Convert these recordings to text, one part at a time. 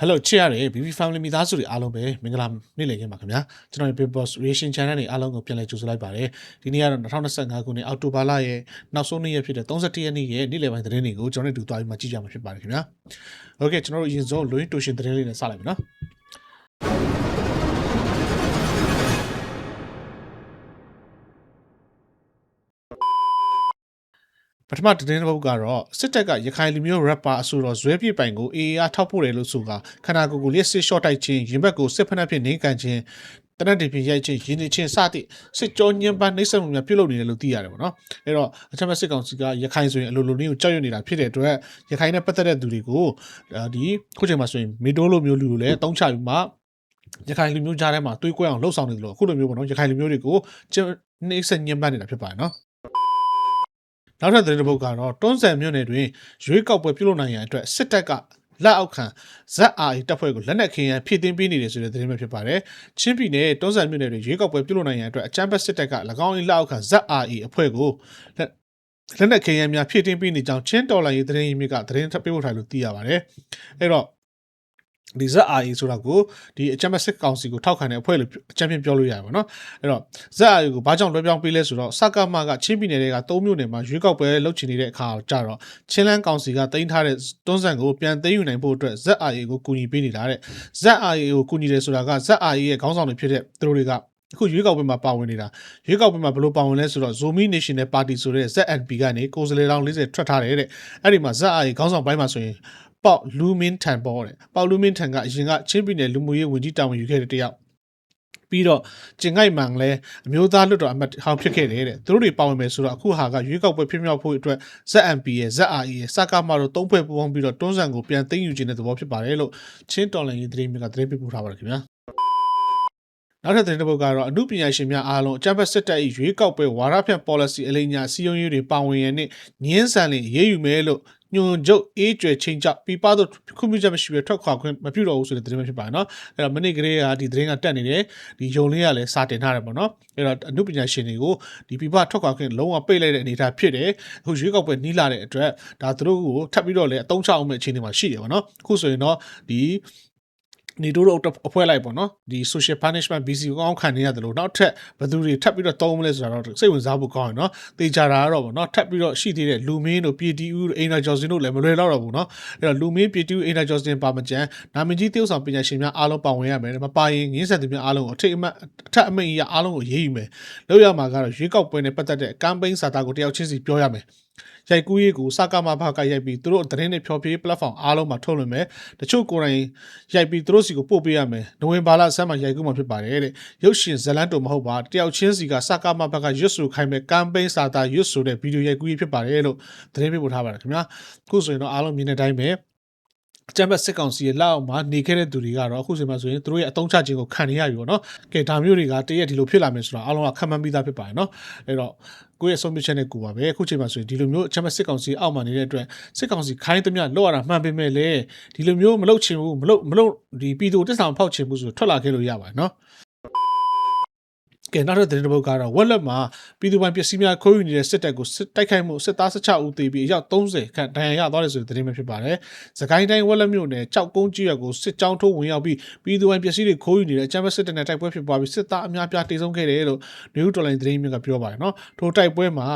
Hello ချစ်ရတယ် BB Family မိသားစုတွေအားလုံးပဲမင်္ဂလာနေ့လည်ခင်းပါခင်ဗျာကျွန်တော်ရဲ့ Big Boss Reaction Channel တွေအားလုံးကိုပြန်လည်ကြိုဆိုလိုက်ပါတယ်ဒီနေ့ကတော့2025ခုနှစ်အောက်တိုဘာလရဲ့နောက်ဆုံးနေ့ရက်ဖြစ်တဲ့31ရက်နေ့ရဲ့နေ့လည်ပိုင်းသတင်းတွေကိုကျွန်တော်တို့တူသွားပြီးမှကြည့်ကြမှာဖြစ်ပါတယ်ခင်ဗျာ Okay ကျွန်တော်တို့အရင်ဆုံး Loin Tuition သတင်းလေးနဲ့စလိုက်မယ်နော် ပထမသတင်းတစ်ပုဒ်ကတော့စစ်တပ်ကရခိုင်လူမျိုး rapper အဆိုတော်ဇွဲပြစ်ပိုင်ကို AA အားထောက်ပို့တယ်လို့ဆိုတာခန္ဓာကိုယ်ကိုလျှက်စစ်ရှော့တိုက်ခြင်းရင်ဘက်ကိုစစ်ဖက်နှက်ဖြင့်နှိမ်ကန်ခြင်းတနက်တပြင်းရိုက်ခြင်းရင်းနေခြင်းစသည့်စစ်ကြောညှဉ်းပန်းနှိပ်စက်မှုများပြုလုပ်နေတယ်လို့သိရတယ်ပေါ့နော်အဲ့တော့အထက်မစစ်ကောင်စီကရခိုင်ဆိုရင်အလိုလိုလေးကိုကြောက်ရွံ့နေတာဖြစ်တဲ့အတွက်ရခိုင်နဲ့ပတ်သက်တဲ့သူတွေကိုဒီခုချိန်မှာဆိုရင်မီတိုးလိုမျိုးလူလိုလည်းတုံးချပြီးမှရခိုင်လူမျိုးကြားထဲမှာတွေးကွဲအောင်လှုပ်ဆောင်နေတယ်လို့အခုလိုမျိုးပေါ့နော်ရခိုင်လူမျိုးတွေကိုနှိပ်စက်ညှဉ်းပန်းနေတာဖြစ်ပါတယ်နော် နောက်ထပ်သတင်းတစ်ပုဒ်ကတော့တွန်းဆန်မြို့နယ်တွင်ရွေးကောက်ပွဲပြုလုပ်နိုင်ရန်အတွက်စစ်တပ်ကလက်အောက်ခံ ZRA တပ်ဖွဲ့ကိုလက်နက်ခင်းရန်ဖြည့်တင်းပေးနေတယ်ဆိုတဲ့သတင်းပဲဖြစ်ပါတယ်။ချင်းပြည်နယ်တွန်းဆန်မြို့နယ်တွင်ရွေးကောက်ပွဲပြုလုပ်နိုင်ရန်အတွက်အကြမ်းဖက်စစ်တပ်က၎င်း၏လက်အောက်ခံ ZRA အဖွဲ့ကိုလက်လက်နက်ခင်းရန်များဖြည့်တင်းပေးနေကြောင်းချင်းတော်လိုင်းရေးသတင်းရင်းမြစ်ကသတင်းထပ်ပေးပို့ထားလို့သိရပါတယ်။အဲ့တော့ ဒီ ZRA ဆိုတာကိုဒီအကြမ်းဖက်စစ်ကောင်စီကိုထောက်ခံတဲ့အဖွဲ့လို့အကြမ်းဖျင်းပြောလို့ရတယ်ပေါ့နော်အဲ့တော့ ZRA ကိုဘာကြောင့်လွှဲပြောင်းပေးလဲဆိုတော့စကမကချင်းပြည်နယ်တွေက၃မြို့နယ်မှာရွေးကောက်ပွဲလုပ်ချင်နေတဲ့အခါကြတော့ချင်းလန်းကောင်စီကတင်ထားတဲ့တွန်းဆန်ကိုပြန်သိမ်းယူနိုင်ဖို့အတွက် ZRA ကိုကူညီပေးနေတာတဲ့ ZRA ကိုကူညီတယ်ဆိုတာက ZRA ရဲ့ခေါင်းဆောင်တွေဖြစ်တဲ့သူတို့တွေကအခုရွေးကောက်ပွဲမှာပါဝင်နေတာရွေးကောက်ပွဲမှာဘယ်လိုပါဝင်လဲဆိုတော့ Zomi National Party ဆိုတဲ့ ZNP ကနေကိုယ်စားလှယ်လောင်း40ထွက်ထားတယ်တဲ့အဲ့ဒီမှာ ZRA ခေါင်းဆောင်ပိုင်းမှာဆိုရင် ပေါလူမင်းထန်ပေါ်တဲ့ပေါလူမင်းထန်ကအရင်ကချင်းပြည်နယ်လူမှုရေးဝန်ကြီးတာဝန်ယူခဲ့တဲ့တယောက်ပြီးတော့ကျင်ငိုက်မှန်လဲအမျိုးသားလွတ်တော်အမတ်ဟောင်းဖြစ်ခဲ့တယ်တဲ့သူတို့တွေပါဝင်မယ်ဆိုတော့အခုဟာကရွေးကောက်ပွဲဖြစ်မြောက်ဖို့အတွက် ZMP ရဲ့ ZRE ရဲ့စကားမတို့သုံးဖွဲ့ပူးပေါင်းပြီးတော့တွန်းဆန်ကိုပြန်သိမ်းယူခြင်းတဲ့သဘောဖြစ်ပါတယ်လို့ချင်းတော်လန်ရေးသတင်းမြစ်ကသတင်းပေးပို့ထားပါတယ်ခင်ဗျာနောက်ထပ်သတင်းတစ်ပုဒ်ကတော့အမှုပညာရှင်များအားလုံးအကြံဖက်စစ်တပ်၏ရွေးကောက်ပွဲဝါရဖြန့် policy အလိညာစီယုံရေးတွေပါဝင်ရန်နဲ့ညင်းဆန်လင်ရေးယူမယ်လို့ ညွန်ချုပ်အေးကျွယ်ချင်းချပြပတော့ခွင့်ပြုချက်မရှိဘဲထွက်ခွာခွင့်မပြုတော့ဘူးဆိုတဲ့သတင်းပဲဖြစ်ပါတယ်နော်အဲ့တော့မနေ့ကလေးကဒီသတင်းကတက်နေတယ်ဒီယုံလေးကလည်းစာတင်ထားတယ်ပေါ့နော်အဲ့တော့အမှုပညာရှင်တွေကိုဒီပြပထွက်ခွာခွင့်လုံးဝပိတ်လိုက်တဲ့အနေအထားဖြစ်တယ်အခုရွေးကောက်ပွဲနီးလာတဲ့အတွက်ဒါသူတို့ကိုထပ်ပြီးတော့လည်းအတုံးချအောင်မဲ့အခြေအနေမှာရှိတယ်ပေါ့နော်အခုဆိုရင်တော့ဒီ နေတို့တော့အဖွဲ့လိုက်ပေါ့နော်ဒီ social punishment BC ကိုအောင်းခံနေရတယ်လို့နောက်ထပ်ဘယ်သူတွေထပ်ပြီးတော့တောင်းမလဲဆိုတာတော့စိတ်ဝင်စားဖို့ကောင်းရနော်တေချာတာကတော့ပေါ့နော်ထပ်ပြီးတော့ရှိသေးတဲ့လူမင်းတို့ PTU တို့ Aina Johnson တို့လည်းမလွယ်တော့တော့ဘူးနော်အဲ့တော့လူမင်း PTU Aina Johnson ပါမကြမ်းနာမည်ကြီးတယောက်ဆောင်ပညာရှင်များအားလုံးပါဝင်ရမယ်မပါရင်ငင်းဆက်သူများအားလုံးကိုအထိတ်အမှတ်အထက်အမိန့်ကြီးအားလုံးကိုရေးယူမယ်လောက်ရမှာကတော့ရွေးကောက်ပွဲနဲ့ပတ်သက်တဲ့ campaign စာသားကိုတယောက်ချင်းစီပြောရမယ် ရိုက်ကူးရေးကိုစကားမဘာကရိုက်ပြီးသူတို့သတင်းတွေဖြောပြ platform အားလုံးမှာထုတ်လွှင့်မယ်တချို့ကိုယ်တိုင်ရိုက်ပြီးသူတို့စီကိုပို့ပေးရမယ်နိုဝင်ဘာလဆန်းမှာရိုက်ကူးမှာဖြစ်ပါတယ်တဲ့ရုပ်ရှင်ဇလန်တုံမဟုတ်ပါတယောက်ချင်းစီကစကားမဘာကရွတ်ဆိုခိုင်းမဲ့ campaign စာသားရွတ်ဆိုတဲ့ဗီဒီယိုရိုက်ကူးရေးဖြစ်ပါတယ်လို့သတင်းပေးပို့ထားပါတယ်ခင်ဗျာအခုဆိုရင်တော့အားလုံးမြင်တဲ့အတိုင်းပဲ အကြမ်းဖက်စစ်ကောင်စီရဲ့လက်အောက်မှာနေခဲ့တဲ့သူတွေကတော့အခုချိန်မှာဆိုရင်သူတို့ရဲ့အတုံးချခြင်းကိုခံနေရပြီပေါ့နော်။ကဲဒါမျိုးတွေကတရက်ဒီလိုဖြစ်လာမယ်ဆိုတာအားလုံးကခံမှန်းပြီးသားဖြစ်ပါတယ်နော်။အဲ့တော့ကိုယ့်ရဲ့ဆုံးဖြတ်ချက်နဲ့ကိုပါပဲအခုချိန်မှာဆိုရင်ဒီလိုမျိုးအကြမ်းဖက်စစ်ကောင်စီအောက်မှာနေတဲ့အတွက်စစ်ကောင်စီခိုင်းသမျှလောက်ရတာမှန်ပေမဲ့လေဒီလိုမျိုးမလုပ်ချင်ဘူးမလုပ်မလုပ်ဒီပြည်သူတက်ဆောင်ဖောက်ချင်ဘူးဆိုထွက်လာခဲ့လို့ရပါတယ်နော်။ ကဲနောက်တဲ့သတင်းတစ်ပုဒ်ကတော့ဝက်လက်မှာပြည်သူပိုင်ပစ္စည်းများခိုးယူနေတဲ့စစ်တပ်ကိုစစ်တိုက်ခိုက်မှုစစ်သား16ဦးသေပြီးအယောက်30ခန့်ဒဏ်ရာရသွားတယ်ဆိုတဲ့သတင်းပဲဖြစ်ပါတယ်။စကိုင်းတိုင်းဝက်လက်မြို့နယ်ကြောက်ကုန်းကြီးရွာကိုစစ်ကြောင်းထိုးဝင်ရောက်ပြီးပြည်သူပိုင်ပစ္စည်းတွေခိုးယူနေတဲ့အကြမ်းဖက်စစ်တပ်နဲ့တိုက်ပွဲဖြစ်ပွားပြီးစစ်သားအများပြားတိတ်ဆုံးခဲ့တယ်လို့ New Online သတင်းမြစ်ကပြောပါတယ်နော်။ထိုတိုက်ပွဲမှာ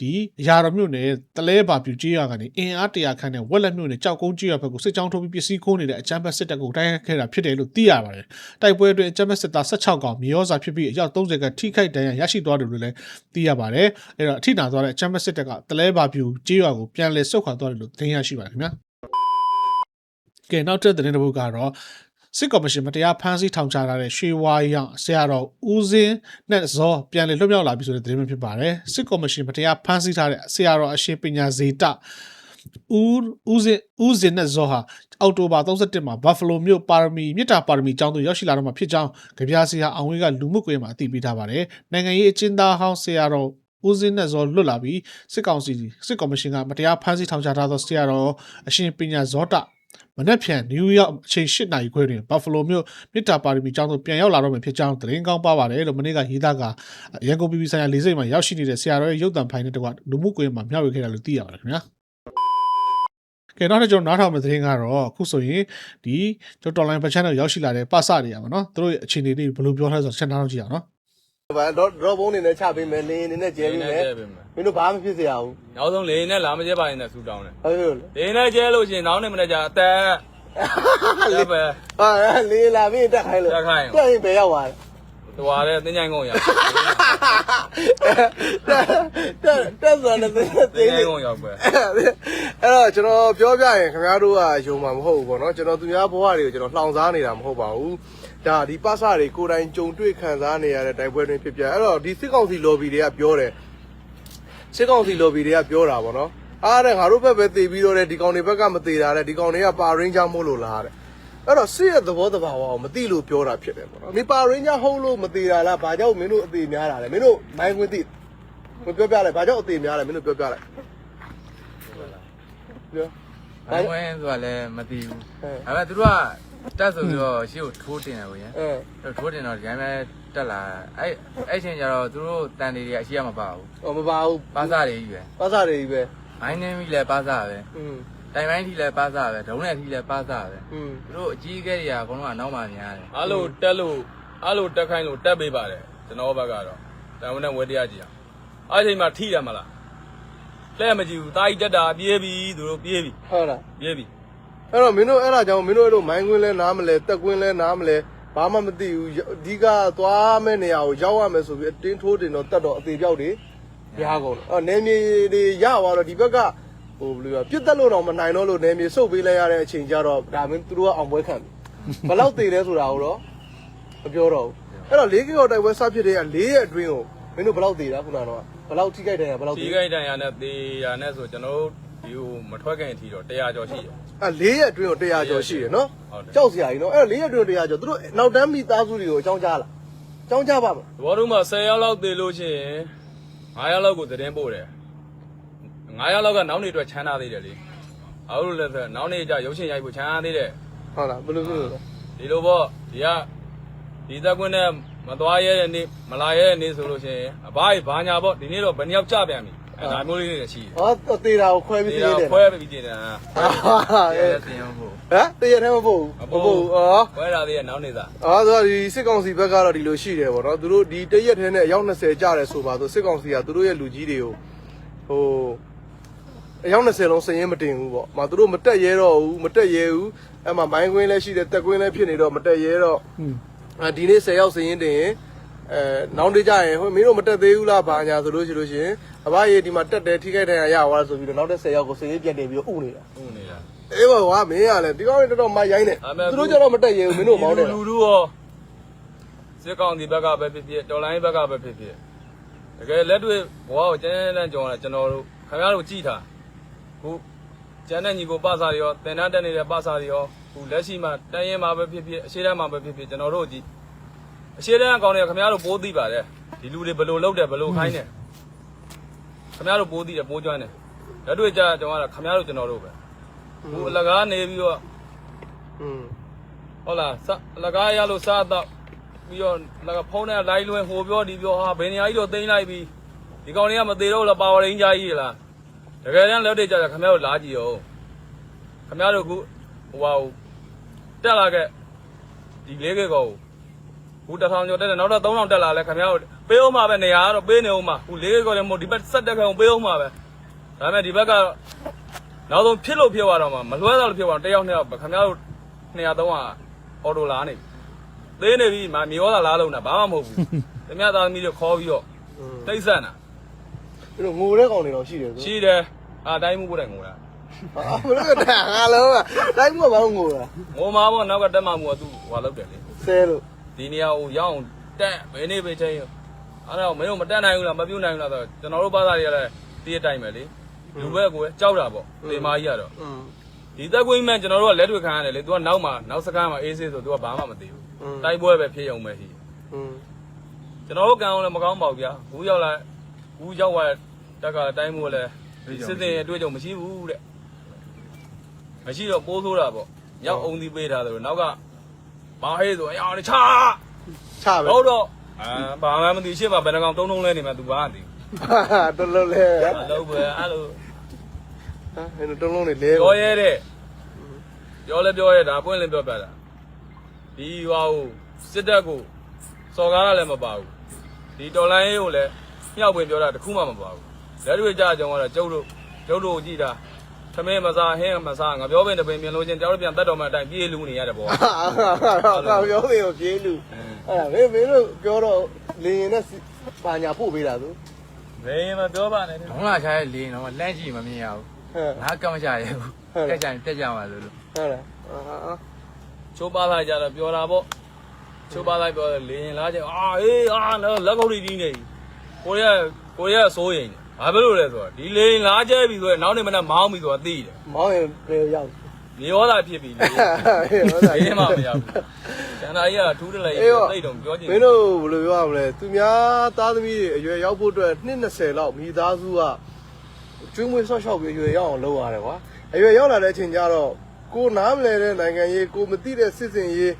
ဒီအရာတော်မြို့နယ်တလဲပါပြူကြီးရွာကနေအင်အား100ခန့်နဲ့ဝက်လက်မြို့နယ်ကြောက်ကုန်းကြီးရွာဘက်ကိုစစ်ကြောင်းထိုးပြီးပစ္စည်းခိုးနေတဲ့အကြမ်းဖက်စစ်တပ်ကိုတိုက်ခိုက်ခဲ့တာဖြစ်တယ်လို့သိရပါတယ်။တိုက်ပွဲအတွင်းအကြမ်းဖက်စစ်သား16ကောင်မြေရောစာဖြစ်ပြီးအယောက်30ခန့်ထိခိုက်ဒဏ်ရာရရှိသွားတယ်လို့လည်းသိရပါတယ်။အဲ့တော့အထိနာသွားတဲ့အချမ်းမစစ်တပ်ကတလဲပါပြူကြေးရွာကိုပြန်လည်ဆုတ်ခွာသွားတယ်လို့သိရရှိပါတယ်ခင်ဗျာ။ကဲနောက်တဲ့သတင်းတစ်ပုဒ်ကတော့စစ်ကော်မရှင်မတရားဖမ်းဆီးထောင်ချထားတဲ့ရွှေဝါးရောင်ဆရာတော်ဦးစင်းနဲ့ဇောပြန်လည်လွတ်မြောက်လာပြီဆိုတဲ့သတင်းပဲဖြစ်ပါတယ်။စစ်ကော်မရှင်မတရားဖမ်းဆီးထားတဲ့ဆရာတော်အရှင်ပညာဇေတ ဦးဦးစင်ဦးစင်နဲ့ဇောဟာအောက်တိုဘာ31မှာဘတ်ဖလိုမြို့ပါရမီမြစ်တာပါရမီကျောင်းသို့ရောက်ရှိလာတော့မှဖြစ်ကြောင်းကြပြစီဟာအောင်ဝေးကလူမှုကွန်ရက်မှာအသိပေးထားပါတယ်။နိုင်ငံရေးအကျဉ်းသားဟောင်းဆရာတော်ဦးစင်းနဲ့ဇောလွတ်လာပြီးစစ်ကောင်စီစစ်ကော်မရှင်ကမတရားဖမ်းဆီးထောင်ချထားသောဆရာတော်အရှင်ပညာဇောတမနက်ဖြန်နယူးယောက်အချိန်၈နာရီခွဲတွင်ဘတ်ဖလိုမြို့မြစ်တာပါရမီကျောင်းသို့ပြန်ရောက်လာတော့မယ်ဖြစ်ကြောင်းသတင်းကောင်းပါပါတယ်လို့မနေ့ကရေးသားကရန်ကုန်ပြည်ပြည်ဆိုင်ရာလေးစိတ်မှာရောက်ရှိနေတဲ့ဆရာတော်ရဲ့ရုပ်သံဖိုင်နဲ့တကွလူမှုကွန်ရက်မှာမျှဝေခဲ့တာလို့သိရပါတယ်ခင်ဗျာ။ ကဲနောက်တစ်ကျွန်တော်နားထောင်မယ့်သတင်းကတော့အခုဆိုရင်ဒီကျွန်တော် online channel ရောက်ရှိလာတဲ့ပါစတွေရပါတော့သူတို့ရဲ့အခြေအနေတွေဘယ်လိုပြောထားလဲဆိုတော့ချက်နားတော့ကြည့်အောင်နော်ဘာတော့တော့ဘုံနေနဲ့ချပေးမယ်လင်းနေနဲ့ကျဲပေးမယ်ကျဲပေးမယ်မင်းတို့ဘာမှဖြစ်စရာဘူးနောက်ဆုံးလေနဲ့လာမကျဲပါရင်လည်းဆူတောင်းတယ်ဟုတ်လို့လေနဲ့ကျဲလို့ရှိရင်နောက်နေမနေ့ကျအသက်လေပဲဟာလင်းလာပြီးတက်ခိုင်းလို့တက်ခိုင်းတက်ရင်ဘယ်ရောက်သွားလဲသွားတယ်တင်းချိုင်ကုန်းရ တက်တက်တက်ဆိုတဲ့သိတင်းချိုသိင်ကုန်းရောက်ပဲအဲ့တော့ကျွန်တော်ပြောပြရင်ခင်ဗျားတို့ကယုံမှာမဟုတ်ဘူးပေါ့နော်ကျွန်တော်သူများဘဝတွေကိုကျွန်တော်လှောင်စားနေတာမဟုတ်ပါဘူးဒါဒီပါစတွေကိုယ်တိုင်ကြုံတွေ့ခံစားနေရတဲ့တိုက်ပွဲတွေဖြစ်ပြအဲ့တော့ဒီစစ်ကောင်စီ lobby တွေကပြောတယ်စစ်ကောင်စီ lobby တွေကပြောတာပေါ့နော်အားတဲ့ငါတို့ဘက်ပဲတည်ပြီးတော့တဲ့ဒီကောင်တွေဘက်ကမတည်တာတဲ့ဒီကောင်တွေကပါရင်းချမို့လို့လားတဲ့အဲ့တော့စစ်ရဲ့သဘောတဘာဝကိုမသိလို့ပြောတာဖြစ်တယ်ပေါ့နော်ဒီပါရင်းချဟုတ်လို့မတည်တာလားဘာကြောင့်မင်းတို့အသေးများတာလဲမင်းတို့မိုင်းခွင်းသိ မပြောပြလိုက်ဘာကြောင့်အသေးများလဲမင်းတို့ပြောပြလိုက်ပြော ဘိုင်းဝဲဆိုတာလည်းမသိဘူး အဲ ဒါပေမဲ့သူတို့ကတက်ဆိုပြီးတော့ရှေ့ကိုထိုးတင်တယ်ဗျာ အဲ အဲ့ထိုးတင်တော့ဒီတိုင်းပဲတက်လာအဲ့အဲ့ချိန်ကျတော့သူတို့တန်တွေတွေအရှိရမပါဘူး ဟောမပါဘူး ပါစားတွေကြီးပဲ ပါစားတွေကြီးပဲ ဘိုင်းနေပြီလည်းပါစားပဲ อืม တိုင်ပိုင်းထိလည်းပါစားပဲဒုံးနဲ့ထိလည်းပါစားပဲ อืม သူတို့အကြီးအကဲတွေကအကုန်လုံးကနောက်မှများတယ် အဲ့လိုတက်လို့အဲ့လိုတက်ခိုင်းလို့တက်ပေးပါတယ်ကျွန်တော်ဘက်ကတော့တန်ဝန်နဲ့ဝဲတရားကြည့်အောင် အဲ့ချိန်မှာထိတယ်မလားလက်မကြည့်ဘူးတာကြီးတက်တာပြေးပြီသူတို့ပြေးပြီဟုတ်လားပြေးပြီအဲ့တော့မင်းတို့အဲ့ဒါကြောင့်မင်းတို့အဲ့လိုမိုင်းကွင်းလဲနားမလဲတက်ကွင်းလဲနားမလဲဘာမှမသိဘူးအဓိကသွားမဲ့နေရာကိုရောက်ရမယ်ဆိုပြီးအတင်းထိုးတင်တော့တက်တော့အသေးပြောက်တွေရကုန်တော့အဲ့နေမြေတွေရသွားတော့ဒီဘက်ကဟိုဘယ်လိုပြောပြစ်တက်လို့တော့မနိုင်တော့လို့နေမြေစုပ်ပေးလိုက်ရတဲ့အချိန်ကျတော့ဒါမင်းသူတို့ကအောင်ပွဲခံပြီဘယ်လောက်သေးလဲဆိုတာကိုတော့မပြောတော့ဘူးအဲ့တော့၄ကီလိုတိုက်ပွဲစဖြစ်တဲ့က၄ရက်အတွင်းကိုမင်းတို့ဘယ်လောက်သေးတာခုနကတော့ ဘယ်လောက်ထိခိုက်တယ်ဘယ်လောက်ဒီသေးကိတ်တန်ရနဲ့သေရနဲ့ဆိုကျွန်တော်တို့ဒီဟိုမထွက်ခင်အထိတော့100ကျော်ရှိတယ် အဲ့၄ရက်အတွင်းကို100ကျော်ရှိတယ်နော်ဟုတ်တယ် ကြောက်စရာကြီးနော်အဲ့တော့၄ရက်အတွင်း100ကျော်သူတို့နောက်တန်းမိသားစုတွေကိုအကြောင်းကြားလားအကြောင်းကြားပါမလားသဘောတော့မှ10ရောက်လောက်သေလို့ရှိရင်9ရောက်လောက်ကိုသတင်းပို့တယ်9ရောက်လောက်ကနောက်နေအတွက်ချမ်းသာသေးတယ်လေအဲ့လိုလဲဆိုနောက်နေကျရုပ်ရှင်ရိုက်ဖို့ချမ်းသာသေးတယ် ဟုတ်လားဘယ်လိုဖြစ်လို့လဲ ဒီလိုပေါ့ဒီကဒီသက်ကွင်းနဲ့ မသွားရဲတဲ့နေ့မလာရဲတဲ့နေ့ဆိုလို့ရှိရင်အဘကြီးဘာညာပေါ့ဒီနေ့တော့ဘယ်နှစ်ယောက်ကြပြန်ပြီအဲဒါမျိုးလေးတွေရှိတယ်ဟောတေတာကိုခွဲပြီးဒီသေးတော့တယ်ခွဲပြီးတင်တာဟာအဲ့အဲဒါစင်အောင်ဖို့ဟမ်တရက်ထဲမပို့ဘူးမပို့ဘူးအော်ခွဲတာလေးကနောက်နေသားအော်ဆိုတော့ဒီစစ်ကောင်စီဘက်ကတော့ဒီလိုရှိတယ်ပေါ့နော်သူတို့ဒီတရက်ထဲနဲ့အယောက်20ကြားတယ်ဆိုပါဆိုစစ်ကောင်စီကသူတို့ရဲ့လူကြီးတွေကိုဟိုအယောက်20လုံးစရင်မတင်ဘူးပေါ့။မသူတို့မတက်ရဲတော့ဘူးမတက်ရဲဘူး။အဲ့မှာမိုင်းကွင်းလည်းရှိတယ်တက်ကွင်းလည်းဖြစ်နေတော့မတက်ရဲတော့อืม အဲဒီနေ့10ရောက်စရင်တင်ရင်အဲနောက်တစ်ကြရင်ဟိုမင်းတို့မတက်သေးဘူးလားဘာညာဆိုလို့ရှိလို့ရှိရင်အဘရေဒီမှာတက်တယ်ထိခိုက်တယ်ရရသွားဆိုပြီးတော့နောက်တဲ့10ရောက်ကိုစရင်ပြန်တင်ပြီးတော့ဥနေတာဟုတ်နေတာအေးပါကွာမင်းရလဲဒီကောင်တော်တော်မရိုင်းနေသူတို့ကြတော့မတက်ရဲဘူးမင်းတို့မောင်းတယ်လူလူရောစစ်ကောင်ဒီဘက်ကပဲဖြစ်ဖြစ်တော်လိုင်းဘက်ကပဲဖြစ်ဖြစ်တကယ်လက်တွေ့ဘဝကိုကျန်းကျန်းကြောင်းလာကျွန်တော်တို့ခင်ဗျားတို့ကြည်ထားခုကျန်တဲ့ညီကိုပစာတွေရောတင်တန်းတက်နေတဲ့ပစာတွေရော ခုလက်ရှိမှာတန်းရင်မှာပဲဖြစ်ဖြစ်အရှိတန်းမှာပဲဖြစ်ဖြစ်ကျွန်တော်တို့ကြည်အရှိတန်းအကောင်တွေကခင်ဗျားတို့ပိုးသိပါတယ်ဒီလူတွေဘယ်လိုလုပ်တယ်ဘယ်လိုခိုင်းတယ်ခင်ဗျားတို့ပိုးသိတယ်ပိုးကျွမ်းတယ်လက်တွေ့ကြကျွန်တော်ကခင်ဗျားတို့ကျွန်တော်တို့ပဲခုအလကားနေပြီးတော့อืมဟုတ်လားစအလကားရလို့စားတော့ပြီးတော့လကဖုန်းနဲ့လိုက်လွှဲဟိုပြောဒီပြောဟာဘယ်နေရာကြီးတော့သိမ်းလိုက်ပြီဒီကောင်တွေကမသေးတော့လားပါဝရင်းကြီးကြီးလားတကယ်တမ်းလက်တွေကြကြခင်ဗျားတို့လာကြည့်ရောခင်ဗျားတို့ခုဟိုဟာ တက်လာခဲ့ဒီလေးကေကောခုတစ်ထောင်ကျော်တက်တယ်နောက်တော့3000တက်လာလဲခင်ဗျားတို့ပေးအောင်မှာပဲနေရာကတော့ပေးနေအောင်မှာခုလေးကေကောလည်းမဟုတ်ဒီဘက်ဆက်တက်ခဲ့အောင်ပေးအောင်မှာပဲဒါပေမဲ့ဒီဘက်ကတော့နောက်ဆုံးဖြစ်လို့ဖြစ်သွားတော့မှမလွှဲတော့လို့ဖြစ်သွားတော့တယောက်နှစ်ယောက်ပဲခင်ဗျားတို့200 300အော်တိုလာနေပြီသေးနေပြီမမြေဩသာလားလုံးတာဘာမှမဟုတ်ဘူးတမသားသမီးတွေခေါ်ပြီးတော့တိတ်ဆက်တာသူတို့ငိုတဲ့ကောင်တွေတော့ရှိတယ်ဆိုရှိတယ်အာတိုင်းမှုကိုယ်တိုင်ငိုတာအာ ဘလို့တာငါလုံးอ่ะတိုင်းမို့ဘာငိုလားငိုမှာပေါ့နောက်ကတက်မှမူကသူဟွာလောက်တယ်လေဆဲလို့ဒီနေရာကိုရောက်တက်ဘယ်နေ့ပဲချင်းအဲ့တော့မင်းတို့မတက်နိုင်ဘူးလားမပြုတ်နိုင်ဘူးလားဆိုတော့ကျွန်တော်တို့ဘာသာတွေကလည်းတီးအတိုင်းပဲလေလူဘက်ကိုကြောက်တာပေါ့တေမာကြီးကတော့ဒီသက်ကွင်းမှန်ကျွန်တော်တို့ကလက်တွေ့ခံရတယ်လေ तू ကနောက်မှာနောက်စကားမှာအေးဆေးဆို तू ကဘာမှမသိဘူးတိုက်ပွဲပဲဖြစ်ရုံပဲဟိကျွန်တော်တို့ကံအောင်လည်းမကောင်းပါဘူးဗျာဘူးရောက်လာဘူးရောက်လာတက်ကတိုင်းမို့လည်းစစ်စင်ရဲ့အတွေ့အကြုံမရှိဘူးတဲ့ မရှိတော့ပိုးဆိုးတာပေါ့ရောက်အောင်ဒီပေးထားတယ်နောက်ကဘာဟေးဆိုအရောင်ချာချပဲဟုတ်တော့အာဘာမှမသိရှင်းမှာဘယ်နှကောင်တုံးတုံးလဲနေမှာ तू ဘာမသိတော်လို့လဲဘူးအလုပ်ပဲအဲ့လိုဟာအဲ့တော့တုံးလုံးနေလဲပြောရဲတဲ့ပြောလဲပြောရဲဒါပွင့်လည်းပြောပြတာဒီဟွာကိုစစ်တပ်ကိုစော်ကားရလည်းမပါဘူးဒီတော်လိုင်းရေးကိုလည်းမြောက်ပွင့်ပြောတာတခုမှမပါဘူးလက်တွေ့ကြကြုံကတော့ကျုပ်တို့ကျုပ်တို့ကြည့်တာ သမင်းမစားဟင်းမစားငါပြောပင်တပင်မြင်လို့ချင်းကြောက်ပြန်တတ်တော်မှအတိုင်းပြေးလူနေရတယ်ပေါ့ဟာဟာပြောနေကိုပြေးလူအဲ့ဒါမင်းမင်းတို့ပြောတော့လင်းရင်နဲ့ပါညာပို့ပေးတာသူမင်းမပြောပါနဲ့ဒုံးလာချတဲ့လေးတော့လန့်ကြည့်မမြင်ရဘူးဟဲ့ငါကမချရဘူးတက်ကြရင်တက်ကြမှာလို့လို့ဟုတ်လားဟာချိုးပါလိုက်ကြတော့ပြောတာပေါ့ချိုးပါလိုက်ပြောတယ်လေရင်လားချင်းအာအေးအာလက်ကုပ်လေးတီးနေကိုရကိုရစိုးရင် ဘာဖြစ်လို့လဲဆိုတော့ဒီလေရင်လားကျဲပြီဆိုရင်နောက်နေ့မနက်မောင်းပြီဆိုတာသိတယ်မောင်းရင်ပြေရောက်မြေရောသာဖြစ်ပြီလေဟုတ်လားဘေးမှမရောက်ဘူးကျန်တာကြီးကထူးတယ်လေအေးရောသိတော့ပြောချင်မင်းတို့ဘယ်လိုပြောရမလဲသူများသားသမီးတွေအရွယ်ရောက်ဖို့အတွက်နှစ်20လောက်မိသားစုကကျွေးမွေးဆော့ရှောက်ပြီးအရွယ်ရောက်အောင်လုပ်ရတယ်ကွာအရွယ်ရောက်လာတဲ့အချိန်ကျတော့ကိုနားမလဲတဲ့နိုင်ငံရေးကိုမသိတဲ့စစ်စင်ရေး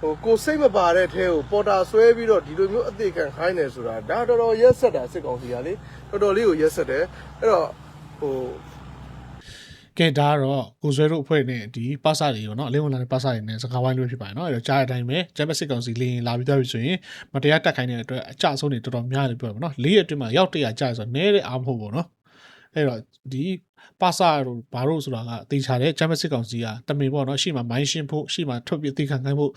ဟိုကိုစိတ်မပါတဲ့အဲကိုပေါ်တာဆွဲပြီးတော့ဒီလိုမျိုးအသေးခံခိုင်းနေဆိုတာဒါတော်တော်ရက်ဆက်တာစစ်ကောင်စီကလေ တော်တော်လေးကိုရက်ဆက်တယ်အဲ့တော့ဟို ကဲဒါကတော့ကိုဆွဲတို့အဖွဲ့နဲ့ဒီပါစာတွေရောเนาะအလင်းဝင်လာတဲ့ပါစာတွေနဲ့စကားဝိုင်းလို့ဖြစ်ပါတယ်เนาะအဲ့တော့ကြားတဲ့အတိုင်းပဲဂျမ်ဘက်စစ်ကောင်စီလင်းလာပြီးသွားပြီဆိုရင်မတရားတက်ခိုင်းတဲ့အတွက်အကြအဆုံးတွေတော်တော်များတယ်ပြောတယ်ဗောနော်လေးရက်အတွင်းမှာရောက်တရကြာဆိုတော့နဲတဲ့အားမဟုတ်ဘူးเนาะအဲ့တော့ဒီပါစာတို့ဘာလို့ဆိုတာကအသေးချာတယ်ဂျမ်ဘက်စစ်ကောင်စီကတမင်ပေါ့เนาะရှေ့မှာမိုင်းရှင်းဖို့ရှေ့မှာထုတ်ပြအသေးခံခိုင်းဖို့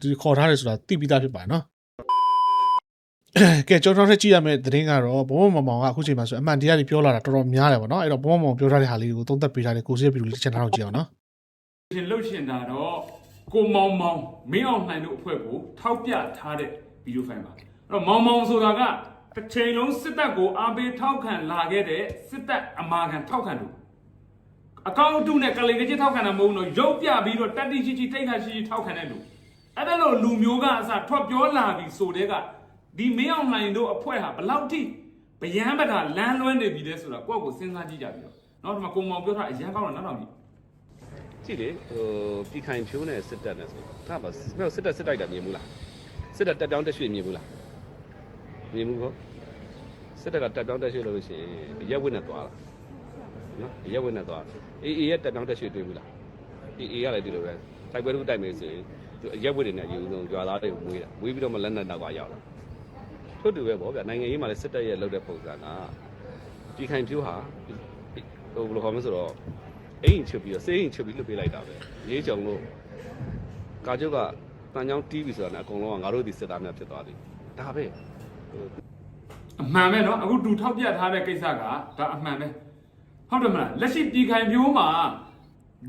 ဒီခေါ်ထားတယ်ဆိုတာသိပြီးသားဖြစ်ပါတယ်เนาะ ကဲကျွန်တော်တို့ကြည့်ရမယ့်သတင်းကတော့ဘုံဘုံမောင်ကအခုချိန်မှာဆိုအမှန်တရားတွေပြောလာတာတော်တော်များတယ်ဗောနော်အဲ့တော့ဘုံဘုံမောင်ပြောထားတဲ့ဟာလေးကိုသုံးသပ်ပေးထားတဲ့ကိုစီးရပြည်လူလက်ချင်ထားတော့ကြည့်အောင်နော်ရှင်လှုပ်ရှင်တာတော့ကိုမောင်မောင်မင်းအောင်လှိုင်တို့အဖွဲ့ကိုထောက်ပြထားတဲ့ဗီဒီယိုဖိုင်ပါအဲ့တော့မောင်မောင်ဆိုတာကတစ်ချိန်လုံးစစ်တပ်ကိုအားပေးထောက်ခံလာခဲ့တဲ့စစ်တပ်အမာခံထောက်ခံသူအကောင့်အတုနဲ့ကလိန်ကကြီးထောက်ခံတာမဟုတ်ဘူးတော့ရုပ်ပြပြီးတော့တတိရှိရှိတိတ်ခါရှိရှိထောက်ခံတဲ့လူအဲ့ဒါလို့လူမျိုးကအစထွက်ပြောလာပြီးဆိုတဲ့က ဒီမင်းအောင်လှိုင်တို့အဖွဲ့ဟာဘလောက်ထိဗျမ်းပတာလမ်းလွဲနေပြီလဲဆိုတာကိုယ့်ကိုစဉ်းစားကြည့်ကြပြီးတော့နောက်ဒီမှာကိုမောင်ပြောထားအရန်ကောင်းတာနောက်တော့ကြည့်ကြည့်လေဟိုပြည်ခိုင်ဖြိုးနဲ့စစ်တပ်နဲ့ဆိုဒါပါစစ်တပ်စစ်တိုက်တာမြင်ဘူးလားစစ်တပ်တက်ပြောင်းတက်ရွှေ့မြင်ဘူးလားမြင်ဘူးကောစစ်တပ်ကတက်ပြောင်းတက်ရွှေ့လို့ရှိရင်ရက်ဝင်းနဲ့သွားလာနော်ရက်ဝင်းနဲ့သွားအေးအေးရဲ့တက်ပြောင်းတက်ရွှေ့တွေ့ဘူးလားအေးအေးကလည်းဒီလိုပဲတိုက်ပွဲတစ်ခုတိုက်မယ်ဆိုရင်သူရက်ဝင်းတွေနဲ့ယူဆုံးကြွာသားတွေကိုမွေးတာမွေးပြီးတော့မလက်နဲ့နောက်ကရောက်လာ ထို့တူပဲဗောဗျာနိုင်ငံရေးမှာလည်းစစ်တပ်ရဲ့လုပ်တဲ့ပုံစံကပြည်ခိုင်ဖြိုးဟာဟိုဘယ်လိုခေါ်မလဲဆိုတော့ အိမ်ချွတ်ပြီးတော့စေးအိမ်ချွတ်ပြီးလွတ်ပေးလိုက်တာပဲရေးကြုံလို့ကာကျုပ်ကတန်ချောင်းတီးပြီဆိုတာနဲ့အကုန်လုံးကငါတို့ဒီစစ်သားများဖြစ်သွားပြီဒါပဲ အမှန်ပဲเนาะအခုတူထောက်ပြထားတဲ့ကိစ္စကဒါအမှန်ပဲဟုတ်တယ်မလားလက်ရှိပြည်ခိုင်ပြိုးမှာ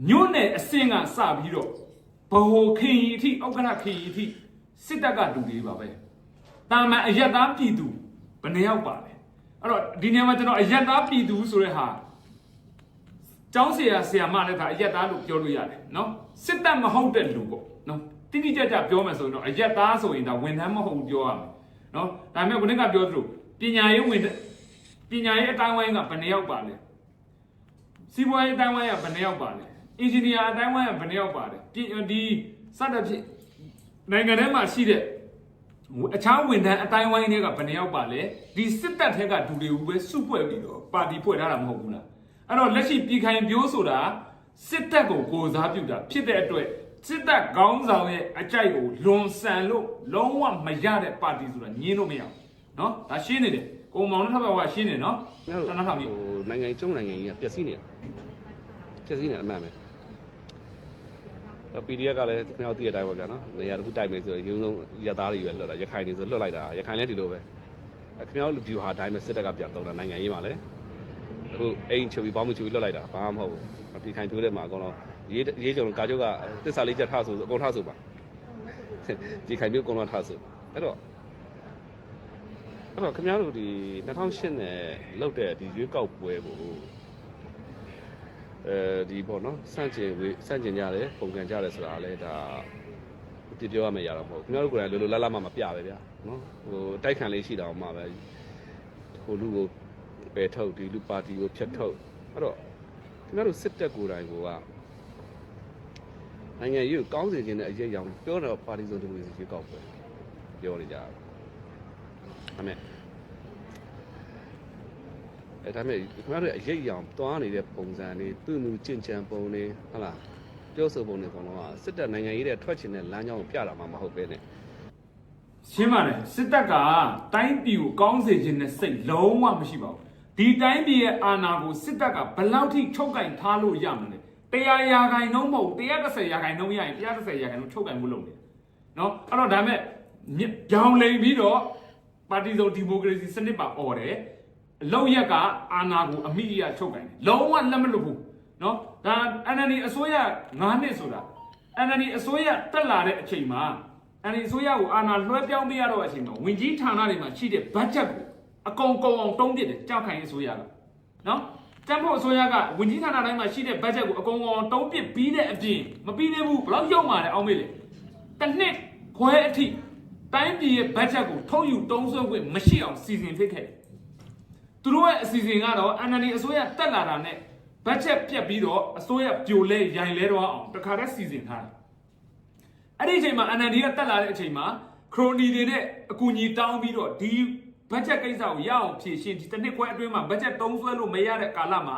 ညွန့်နဲ့အစင်ကစပြီးတော့ဘဟိုခင်ရီအထိဥက္ကဋ္ဌခင်ရီအထိစစ်တပ်ကတူတွေပါပဲ တာမန်အယက်သားပြည်သူဘယ်နှယောက်ပါလဲအဲ့တော့ဒီနေရာမှာကျွန်တော်အယက်သားပြည်သူဆိုတဲ့ဟာကျောင်းဆရာဆရာမလည်းဒါအယက်သားလို့ပြောလို့ရတယ်နော်စစ်တပ်မဟုတ်တဲ့လူပေါ့နော်တိတိကျကျပြောမယ်ဆိုရင်တော့အယက်သားဆိုရင်ဒါဝန်ထမ်းမဟုတ်ပြောရမယ်နော်ဒါပေမဲ့ခုနကပြောသလိုပညာရေးဝန်ပညာရေးအတိုင်းဝိုင်းကဘယ်နှယောက်ပါလဲစီးပွားရေးအတိုင်းဝိုင်းကဘယ်နှယောက်ပါလဲအင်ဂျင်နီယာအတိုင်းဝိုင်းကဘယ်နှယောက်ပါလဲဒီဒီစတဲ့ဖြစ်နိုင်ငံထဲမှာရှိတဲ့ အခြားဝန်ထမ်းအတိုင်းဝိုင်းတွေကဘယ်နှယောက်ပါလဲဒီစစ်တပ်ထက်ကဒူတွေကိုပဲစုဖွဲ့ပြီးတော့ပါတီဖွဲ့ထားတာမဟုတ်ဘူးလားအဲ့တော့လက်ရှိပြည်ခိုင်ပြိုးဆိုတာစစ်တပ်ကိုကိုစားပြုတာဖြစ်တဲ့အတွက်စစ်တပ်ခေါင်းဆောင်ရဲ့အကြိုက်ကိုလွန်ဆန်လို့လုံးဝမရတဲ့ပါတီဆိုတာညင်းလို့မရဘူးเนาะဒါရှင်းနေတယ်ကိုမောင်နဲ့ထပ်ပါကရှင်းနေเนาะတန်းထောင်ပြီ ဟိုနိုင်ငံကျုံနိုင်ငံကြီးကပျက်စီးနေတာပျက်စီးနေအမှန်ပဲ PDF ကလည်းခင်ဗျားတို့သိတဲ့အတိုင်းပါဗျာနော်နေရာတစ်ခုတိုက်မယ်ဆိုရင်ရုံဆုံးရသားတွေပဲလွတ်လာရခိုင်နေဆိုလွတ်လိုက်တာရခိုင်လည်းဒီလိုပဲခင်ဗျားတို့ view ဟာတိုင်းပဲစစ်တပ်ကပြန်သုံးတာနိုင်ငံရေးမှာလည်းအခုအိမ်ချုပ်ပြီးပေါင်းမှုချုပ်ပြီးလွတ်လိုက်တာဘာမှမဟုတ်ဘူးပြည်ခိုင်ဖြိုးတဲ့မှာအကုန်လုံးရေးရေးကြုံကာကျုပ်ကတစ္ဆာလေးချက်ထားဆိုအကုန်ထားဆိုပါပြည်ခိုင်မျိုးအကုန်လုံးထားဆိုအဲ့တော့အဲ့တော့ခင်ဗျားတို့ဒီ2008နဲ့လောက်တဲ့ဒီရွေးကောက်ပွဲကို အဲဒီပေါ့နော်စန့်ကျင်ဝေးစန့်ကျင်ကြတယ်ပုံကန်ကြတယ်ဆိုတာလည်းဒါပြပြောရမယ့်ရတော့မဟုတ်ဘူးခင်ဗျားတို့ကိုယ်တိုင်လိုလိုလားလားမှမပြပဲဗျာနော်ဟိုတိုက်ခံလေးရှိတာမှပဲဟိုလူကိုပယ်ထုတ်ဒီလူပါတီကိုဖျက်ထုတ်အဲ့တော့ခင်ဗျားတို့စစ်တပ်ကိုယ်တိုင်ကိုကနိုင်ငံရေးကိုကောင်းစေခြင်းနဲ့အရေးအရောင်ပြောတော့ပါတီစုံဒီမိုကရေစီရွေးကောက်ပွဲပြောနေကြတယ်အမေ အဲအဲဒါပေမဲ့ခင်ဗျားတို့အရေးအယောင်တွားနေတဲ့ပုံစံလေးသူ့လူကျင့်ကြံပုံလေးဟုတ်လားပြောဆိုပုံတွေအကုန်လုံးကစစ်တပ်နိုင်ငံရေးတဲ့ထွက်ချင်တဲ့လမ်းကြောင်းကိုပြတာမှမဟုတ်ပဲနဲ့ရှင်းပါတယ်စစ်တပ်ကတိုင်းပြည်ကိုကောင်းစေခြင်းနဲ့စိတ်လုံးဝမရှိပါဘူးဒီတိုင်းပြည်ရဲ့အာဏာကိုစစ်တပ်ကဘယ်လောက်ထိချုပ်ကင်ထားလို့ရမလဲတရားရာခိုင်နှုန်းမဟုတ်130ရာခိုင်နှုန်းရရင်130ရာခိုင်နှုန်းချုပ်ကင်မှုလုပ်တယ်နော်အဲ့တော့ဒါမဲ့ကြောင်လိန်ပြီးတော့ပါတီစုံဒီမိုကရေစီစနစ်ပါអော်တယ် အလောက်ရက်ကအာဏာကိုအမိအယချုပ်ကင်တယ်လုံးဝလက်မလွတ်ဘူးနော်ဒါ NLD အစိုးရ9နှစ်ဆိုတာ NLD အစိုးရတက်လာတဲ့အချိန်မှာ NLD အစိုးရကိုအာဏာလွှဲပြောင်းပေးရတော့အချိန်မှာဝင်ကြီးဌာနတွေမှာရှိတဲ့ budget ကိုအကုန်ကုန်အောင်တုံးပြစ်တယ်ကြောက်ခိုင်ရေးအစိုးရကနော်တမ်းဖို့အစိုးရကဝင်ကြီးဌာနတိုင်းမှာရှိတဲ့ budget ကိုအကုန်ကုန်အောင်တုံးပြစ်ပြီးတဲ့အပြင်မပြီးသေးဘူးဘယ်တော့ရောက်မှာလဲအောင်မေးလေတစ်နှစ်ခွဲအထိတိုင်းပြည်ရဲ့ budget ကိုထုတ်ယူတုံးဆွဲခွင့်မရှိအောင်စီစဉ်ဖြစ်ခဲ့တယ် သူတို့ရဲ့အစီအစဉ်ကတော့ NLD အစိုးရတက်လာတာနဲ့ budget ပြတ်ပြီးတော့အစိုးရပြိုလဲရိုင်လဲတော့အောင်တခါတည်းစီစဉ်ထားတယ်အဲ့ဒီအချိန်မှာ NLD ကတက်လာတဲ့အချိန်မှာခရိုနီတွေနဲ့အကူအညီတောင်းပြီးတော့ဒီဘတ်ဂျက်ကိစ္စကိုရအောင်ဖြည့်ရှင်းဒီတစ်နှစ်ခွဲအတွင်းမှာဘတ်ဂျက်တုံးဆွဲလို့မရတဲ့ကာလမှာ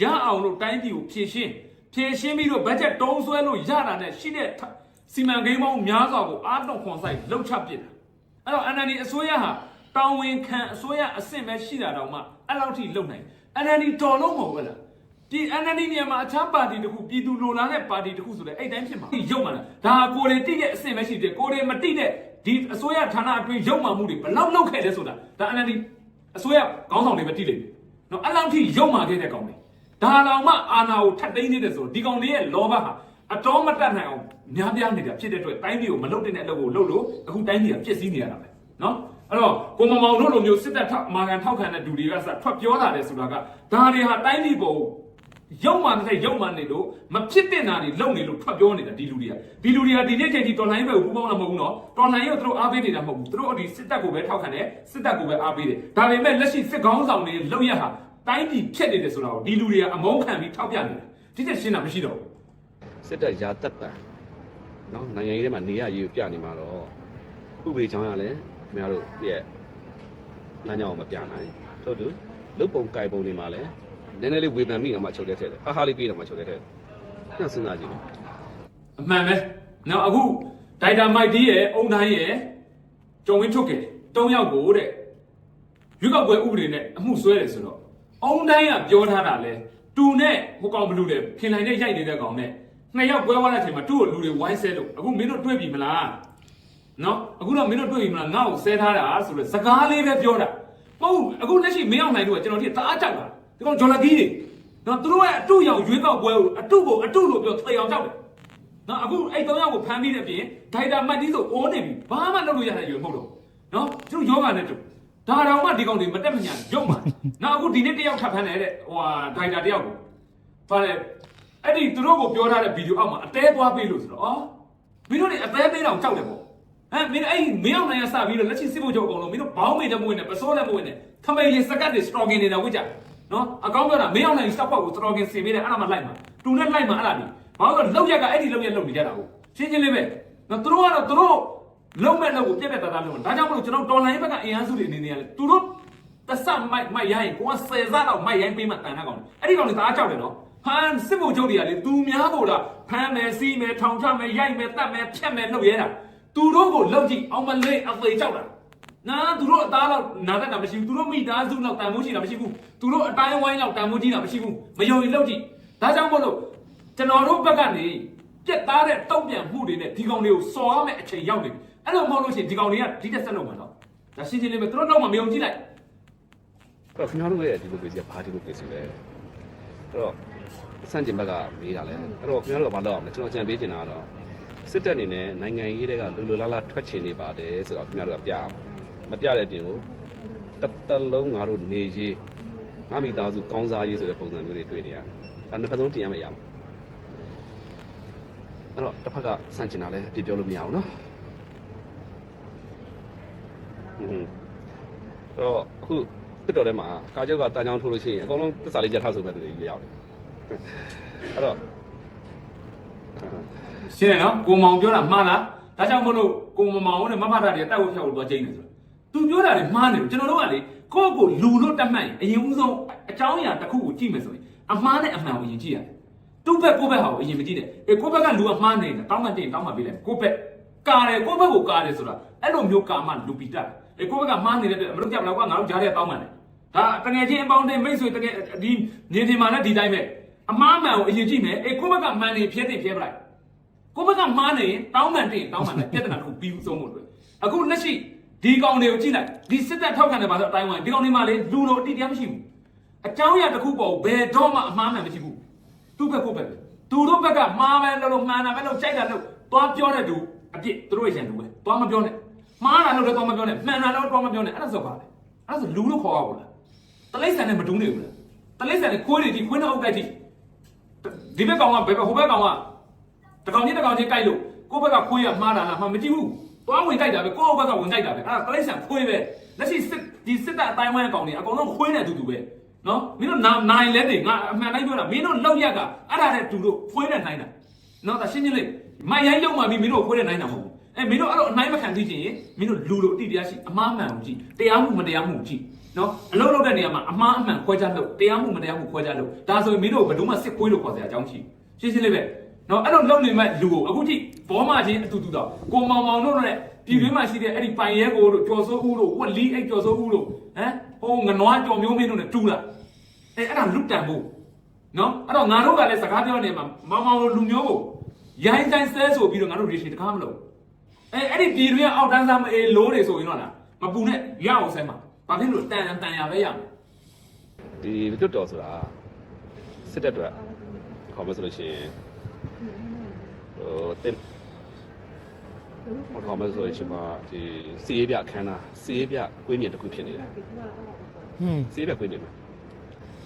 ရအောင်လို့တိုင်းပြည်ကိုဖြည့်ရှင်းဖြည့်ရှင်းပြီးတော့ဘတ်ဂျက်တုံးဆွဲလို့ရတာနဲ့ရှိတဲ့စီမံကိန်းပေါင်းများစွာကိုအားတော့ခွန်ဆိုင်လှုပ်ချပစ်တာအဲ့တော့ NLD အစိုးရဟာ တောင်းဝင်ခံအစိုးရအဆင့်ပဲရှိတာတော့မှအဲ့လောက်ထိလှုပ်နိုင် NLD တော်လို့မဟုတ်ဘူးလားဒီ NLD နေရာမှာအခြားပါတီတစ်ခုပြည်သူလိုလားတဲ့ပါတီတစ်ခုဆိုတဲ့အဲ့တိုင်းဖြစ်မှာရုပ်မှာလားဒါကိုယ်တွေတိတဲ့အဆင့်ပဲရှိတယ်ကိုယ်တွေမတိတဲ့ဒီအစိုးရဌာနအတွင်းရုပ်မှမှုတွေဘယ်လောက်လောက်ခဲ့လဲဆိုတာဒါ NLD အစိုးရခေါင်းဆောင်တွေပဲတိလိမ့်မယ်နော်အဲ့လောက်ထိရုပ်မှခဲ့တဲ့ကောင်တွေဒါတော့မှအာဏာကိုထပ်သိမ်းနေတယ်ဆိုတော့ဒီကောင်တွေရဲ့လောဘဟာအတော်မတက်နိုင်အောင်များပြားနေတာဖြစ်တဲ့အတွက်တိုင်းပြည်ကိုမလုတ်တဲ့အလုပ်ကိုလုပ်လို့အခုတိုင်းပြည်ကပြည့်စည်နေရတာပဲနော် အဲ့တော့ကိုမမောင်တို့လိုမျိုးစစ်တပ်ထောက်မာကန်ထောက်ခံတဲ့ဒူတွေကစထွက်ပြောလာတယ်ဆိုတာကဒါတွေဟာတိုင်းပြည်ပေါ်ရုံမှန်တဲ့ရုံမှန်နေလို့မဖြစ်တဲ့နာတွေလုံနေလို့ထွက်ပြောနေတာဒီလူတွေကဒီလူတွေကဒီနေ့ချိန်ထိတော်လှန်ရေးဘက်ကိုပူးပေါင်းတာမဟုတ်ဘူးနော်တော်လှန်ရေးကိုသူတို့အားပေးနေတာမဟုတ်ဘူးသူတို့ဒီစစ်တပ်ကိုပဲထောက်ခံတယ်စစ်တပ်ကိုပဲအားပေးတယ်ဒါပေမဲ့လက်ရှိစစ်ကောင်းဆောင်တွေလုံရဟာတိုင်းပြည်ဖြစ်နေတယ်ဆိုတာကိုဒီလူတွေကအမုန်းခံပြီးထောက်ပြနေတာဒီတက်ရှင်းတာမရှိတော့ဘူးစစ်တပ်ရာတက်ပံနော်နိုင်ငံရေးထဲမှာနေရရေးကိုပြနေမှာတော့ဥပဒေချောင်းရလဲ ခင်ဗျားတို့ရဲ့လမ်းကြောင်းကိုမပြနိုင်ထို့တူလုတ်ပုံကြိုက်ပုံတွေမှာလဲနည်းနည်းလေးဝေဖန်မိတော့မှချုပ်တဲ့ထက်တယ်ဟာဟာလေးပြီးတော့မှချုပ်တဲ့ထက်ညစဉ်းစားကြည့်အမှန်ပဲနော်အခုဒိုက်တာမိုက်ဒီရဲ့အုံတိုင်းရဲ့ကြုံဝင်းထုတ်ခဲ့တုံးယောက်ကိုတဲ့ရွေးကောက်ပွဲဥပဒေနဲ့အမှုဆွဲတယ်ဆိုတော့အုံတိုင်းကပြောထားတာလဲတူနဲ့ဟိုကောင်ဘလူတဲ့ခင်လိုက်နဲ့ရိုက်နေတဲ့ကောင်နဲ့နှစ်ယောက်ပွဲသွားတဲ့အချိန်မှာသူ့ကိုလူတွေဝိုင်းဆဲလို့အခုမင်းတို့တွေ့ပြီမလား နော်အခုတော့မင်းတို့တွေ့ပြီမလားငါ့ကိုဆဲထားတာဆိုတော့စကားလေးပဲပြောတာမဟုတ်ဘူးအခုလက်ရှိမင်းအောင်နိုင်တို့ကကျွန်တော်တို့တအားကြောက်တာဒီကောင်ဂျော်လကီးတွေနော်သူတို့ရဲ့အတုရောင်ရွေးကောက်ပွဲကိုအတုကိုအတုလို့ပြောသေအောင်ကြောက်တယ်နော်အခုအဲ့၃ယောက်ကိုဖမ်းပြီးတဲ့အပြင်ဒိုက်တာမတ်တီးဆိုအိုးနေပြီဘာမှလုပ်လို့ရတဲ့ရွယ်မဟုတ်တော့နော်သူတို့ယောဂနဲ့တူဒါတောင်မှဒီကောင်တွေမတက်မညာရုံမှာနော်အခုဒီနေ့တယောက်ထပ်ဖမ်းတယ်တဲ့ဟိုဟာဒိုက်တာတယောက်ကိုဘာလဲအဲ့ဒီသူတို့ကိုပြောထားတဲ့ဗီဒီယိုအောက်မှာအသေးသွားပေးလို့ဆိုတော့အော်မင်းတို့တွေအသေးသေးတော့ကြောက်တယ်ပေါ့ ဟမ်မင်းအဲ့မင်းအောင်နိုင်ရစပြီးတော့လက်ချစ်စစ်ဖို့ကြောက်အောင်လို့မင်းတို့ဘောင်းမေတဲ့မွေးနဲ့ပစိုးတဲ့မွေးနဲ့ထမိန်လေးစကတ်တွေ stalking နေတာဝိကြနော်အကောင်းပြောတာမင်းအောင်နိုင်စက်ဖောက်ကို stalking ဆင်ပေးတယ်အဲ့ဒါမှလိုက်မှာတူနဲ့လိုက်မှာအဲ့ဒါဒီဘာလို့လဲလောက်ရက်ကအဲ့ဒီလောက်ရက်လောက်နေကြတာဟုတ်ရှင်းရှင်းလေးပဲနော်သူတို့ကတော့သူတို့လုံးမဲ့လောက်ကိုပြက်ပြက်သားသားလုံးဒါကြောင့်မလို့ကျွန်တော်တော်လိုင်းဘက်ကအင်အားစုတွေအနေနဲ့ကလည်းသူတို့တဆမိုက်မိုက်ရိုင်းကိုကဆယ်စားတော့မိုက်ရိုင်းပေးမှတန်တာကောင်အဲ့ဒီကောင်တွေတအားကြောက်တယ်နော်ဖမ်းစစ်ဖို့ချုပ်တွေကလေသူများဖို့လားဖမ်းမယ်စီးမယ်ထောင်ချမယ်ရိုက်မယ်တတ်မယ်ဖြတ်မယ်လုပ်ရဲတာ သူတို့ကိုလောက်ကြည့်အောင်မလေးအသေးကြောက်တာနာသူတို့အသားတော့နာတတ်တာမရှိဘူးသူတို့မိသားစုတော့တန်ဖိုးရှိတာမရှိဘူးသူတို့အတိုင်းဝိုင်းတော့တန်ဖိုးကြီးတာမရှိဘူးမယုံရင်လောက်ကြည့်ဒါကြောင့်မို့လို့ကျွန်တော်တို့ဘက်ကနေပြက်သားတဲ့တောက်ပြန်မှုတွေနဲ့ဒီကောင်တွေကိုစော်ရမယ့်အချိန်ရောက်နေပြီအဲ့လိုမဟုတ်လို့ရှိရင်ဒီကောင်တွေကဒီတက်ဆက်လုပ်မှာတော့ဒါရှင်းရှင်းလေးပဲသူတို့တော့မယုံကြည့်လိုက်အဲ့တော့ခင်ဗျားတို့ရဲ့ဒီလိုကေစီကဘာဒီလိုကေစီလဲအဲ့တော့စန့်ကျင်ဘက်ကမေးတာလဲအဲ့တော့ခင်ဗျားတို့ကဘာလုပ်အောင်လဲကျွန်တော်ကြံပေးချင်တာကတော့ စစ်တပ်အနေနဲ့နိုင်ငံရေးတွေကလူလူလားလားထွက်ချင်နေပါတယ်ဆိုတော့ခင်ဗျားတို့ကပြအောင်မပြတဲ့အပြင်ကိုတစ်သက်လုံးငါတို့နေရေးငါမိသားစုကောင်းစားရေးဆိုတဲ့ပုံစံမျိုးတွေတွေ့နေရတယ်အဲ့နှစ်ဖက်ဆုံးတင်ရမယ်ရမှာအဲ့တော့တစ်ဖက်ကစန့်ကျင်တာလဲအပြစ်ပြောလို့မရဘူးနော်ဟွန်းအဲ့တော့အခုတစ်တော်ထဲမှာကာကြောက်ကတန်းချောင်းထိုးလို့ရှိရင်အကုန်လုံးသစ္စာလေးကြထားဆိုမဲ့သူတွေရောက်တယ်အဲ့တော့ ရှင်းတယ်နော်ကိုမောင်ပြောတာမှားလားဒါကြောင့်မို့လို့ကိုမမောင်နဲ့မမတာတွေတက်ဝက်ဖြောက်လို့သွားကျင်းနေဆိုသူပြောတာတွေမှားနေတယ်ကျွန်တော်တို့ကလေကိုယ့်ကိုလူလို့တတ်မှတ်ရင်အရင်ဦးဆုံးအကြောင်းအရာတစ်ခုကိုကြည့်မယ်ဆိုရင်အမှားနဲ့အမှန်ကိုအရင်ကြည့်ရတယ်သူ့ဘက်ကိုယ့်ဘက်ဟာကိုအရင်မကြည့်နဲ့အေးကိုယ့်ဘက်ကလူအမှားနေတယ်တောင်းမှတင်တောင်းမှပေးလိုက်ကိုယ့်ဘက်ကာတယ်ကိုယ့်ဘက်ကိုကာတယ်ဆိုတာအဲ့လိုမျိုးကာမှလူပီတာအေးကိုယ့်ဘက်ကမှားနေတဲ့အတွက်မလုပ်ကြဘူးလားကွာငါတို့ကြားထဲတောင်းမှန်တယ်ဒါတကယ်ချင်းအပေါင်းတင်မိတ်ဆွေတကယ်ဒီနေဒီမှာလည်းဒီတိုင်းပဲအမှားမှန်ကိုအရင်ကြည့်မယ်အေးကိုယ့်ဘက်ကမှန်နေဖြဲတင်ဖြဲပလိုက် ကိုယ့်ဘက်ကမှားနေရင်တောင်းမှန်တင်တောင်းမှန်လိုက်ပြဿနာတစ်ခုပြီးဦးဆုံးဖို့အတွက်အခုလက်ရှိဒီကောင်တွေကိုကြည့်လိုက်ဒီစစ်တပ်ထောက်ခံတယ်ပါဆိုအတိုင်းဝိုင်းဒီကောင်တွေမှလေလူတော်အတိတရားမရှိဘူးအကြောင်းအရာတစ်ခုပေါ်ဘယ်တော့မှအမှားမှန်မရှိဘူးသူ့ဘက်ကိုယ့်ဘက်ပဲသူတို့ဘက်ကမှားပဲလို့လို့မှန်တာပဲလို့ကြိုက်တာလို့သွားပြောတဲ့သူအပြစ်သူတို့ရဲ့ရန်သူပဲသွားမပြောနဲ့မှားတာလို့လည်းသွားမပြောနဲ့မှန်တာလို့သွားမပြောနဲ့အဲ့ဒါဆိုပါလေအဲ့ဒါဆိုလူလို့ခေါ်ရဘူးလားတလိမ့်ဆန်နဲ့မတူးနေဘူးလားတလိမ့်ဆန်နဲ့ခွေးတွေဒီခွေးနှုတ်အုပ်တိုက်ထိဒီဘက်ကောင်ကဘယ်ဘက်ဟိုဘက်ကောင်က တကောင်ချင်းတကောင်ချင်းကြိုက်လို့ကိုယ့်ဘက်ကခွေးရမှားတာလားမှမကြည့်ဘူးသွားဝင်ကြိုက်တာပဲကိုယ့်ဘက်ကဝင်ကြိုက်တာပဲအဲ့ဒါတလိမ့်ဆန်ခွေးပဲလက်ရှိစစ်ဒီစစ်တပ်အတိုင်းဝိုင်းအကောင်တွေအကောင်လုံးခွေးနဲ့အတူတူပဲနော်မင်းတို့နာနိုင်လဲနေငါအမှန်တိုင်းပြောတာမင်းတို့လောက်ရက်ကအဲ့ဒါနဲ့တူတို့ခွေးနဲ့နိုင်တာနော်ဒါရှင်းရှင်းလေးမိုင်ရိုင်းရုံမှပြီးမင်းတို့ခွေးနဲ့နိုင်တာမဟုတ်ဘူးအဲမင်းတို့အဲ့လိုအနိုင်မခံသိချင်ရင်မင်းတို့လူလိုအတိတရားရှိအမှားမှန်ကိုကြည့်တရားမှုမတရားမှုကိုကြည့်နော်အလုံးလုံးတဲ့နေရာမှာအမှားအမှန်ခွဲခြားလို့တရားမှုမတရားမှုခွဲခြားလို့ဒါဆိုရင်မင်းတို့ဘယ်တော့မှစစ်ခွေးလို့ခေါ်စရာအကြောင်းရှိရှင်းရှင်းလေးပဲ နော်အဲ့လိုလုံနေမဲ့လူကိုအခုကြည့်ဘောမချင်းအတူတူတော့ကိုမောင်မောင်တို့နဲ့ပြည်တွင်းမှာရှိတဲ့အဲ့ဒီပိုင်ရဲကိုတို့ကျော်စိုးဦးတို့ဝက်လီအဲ့ကျော်စိုးဦးတို့ဟမ်ဟိုငနွားကျော်မျိုးမင်းတို့နဲ့တူလာအဲ့အဲ့ဒါလွတ်တန်ဖို့နော်အဲ့တော့ငါတို့ကလည်းစကားပြောနေမှာမောင်မောင်တို့လူမျိုးကိုရိုင်းတိုင်းဆဲဆိုပြီးတော့ငါတို့ရေရှည်တကားမလို့အဲ့အဲ့ဒီပြည်တွင်းအောက်တန်းစားမအေးလိုးတွေဆိုရင်တော့လားမပူနဲ့ရအောင်ဆဲမှာဘာဖြစ်လို့တန်တန်ရပဲရမယ်ဒီလွတ်တော်ဆိုတာစစ်တပ်အတွက်ခေါ်မယ်ဆိုလို့ရှိရင် ဟိုတင်ဘာကောင်းမလဲဆိုရင်ဒီမှာဒီစီးရပြခန်းတာစီးရပြကွေးမြင်တစ်ခုဖြစ်နေတယ်ဟွန်းစီးရပြကွေးမြင်မှာ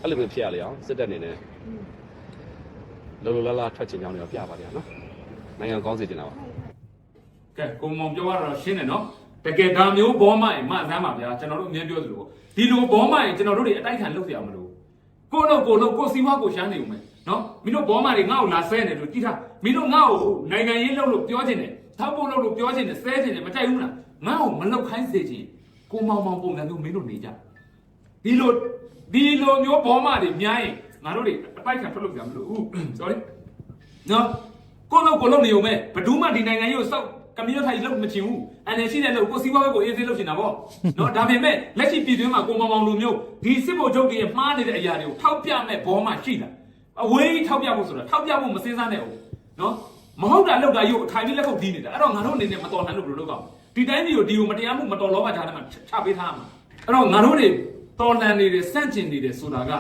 အဲ့လိုမျိုးဖြစ်ရလေအောင်စစ်တပ်အနေနဲ့လောလောလတ်လတ်ထွက်ချင်ကြောင်းတွေပြပါလေနော်နိုင်ငံကောင်းစေချင်တာပါကဲကိုမောင်ပြောရတော့ရှင်းတယ်နော်တကယ်ဒါမျိုးဘောမိုင်မဆမ်းပါဗျာကျွန်တော်တို့အမြဲပြောသလိုပေါ့ဒီလိုဘောမိုင်ကျွန်တော်တို့တွေအတိုက်ခံလုပ်ရအောင်မလို့ကိုတော့ကိုလို့ကိုစီးပွားကိုရှမ်းနေဦးမယ် နော်မင်းတို့ဘောမတွေငါ့ကိုလာဆဲနေလို့ကြည့်ထားမင်းတို့ငါ့ကိုနိုင်ငံရေးလုပ်လို့ပြောချင်တယ်ထောက်ဖို့လုပ်လို့ပြောချင်တယ်ဆဲချင်တယ်မကြိုက်ဘူးလားငါ့ကိုမလောက်ခိုင်းစေချင်ကိုမောင်မောင်ပုံစံမျိုးမင်းတို့နေကြဒီလိုဒီလိုမျိုးဘောမတွေများရင်ငါတို့တွေအတိုက်ခံထွက်လို့ကြမလို့ sorry နော်ကိုလုံးကိုလုံးနေုံပဲဘယ်သူမှဒီနိုင်ငံရေးကိုစောက်ကမီးထိုင်လို့မချင်ဘူးအနေရှိတဲ့လို့ကိုစီးပွားဘက်ကိုအေးဆေးလုပ်ချင်တာပေါ့နော်ဒါပေမဲ့လက်ရှိပြည်တွင်းမှာကိုမောင်မောင်လိုမျိုးဒီစစ်ဘုတ်ချုပ်တွေရဲ့မှားနေတဲ့အရာတွေကိုထောက်ပြမဲ့ဘောမှရှိတာ အဝေးထောက်ပြဖို့ဆိုတာထောက်ပြဖို့မစင်းစားနဲ့ဘူးနော်မဟုတ်တာလောက်တာရုပ်ထိုင်ပြီးလက်ခုပ်တီးနေတာအဲ့တော့ငါတို့အနေနဲ့မတော်နိုင်လို့ဘယ်လိုလုပ်ကောင်းဒီတိုင်းမျိုးဒီကိုမတရားမှုမတော်လောဘကြားထဲမှာချပေးထားမှာအဲ့တော့ငါတို့တွေတော်လန်နေတယ်စန့်ကျင်နေတယ်ဆိုတာက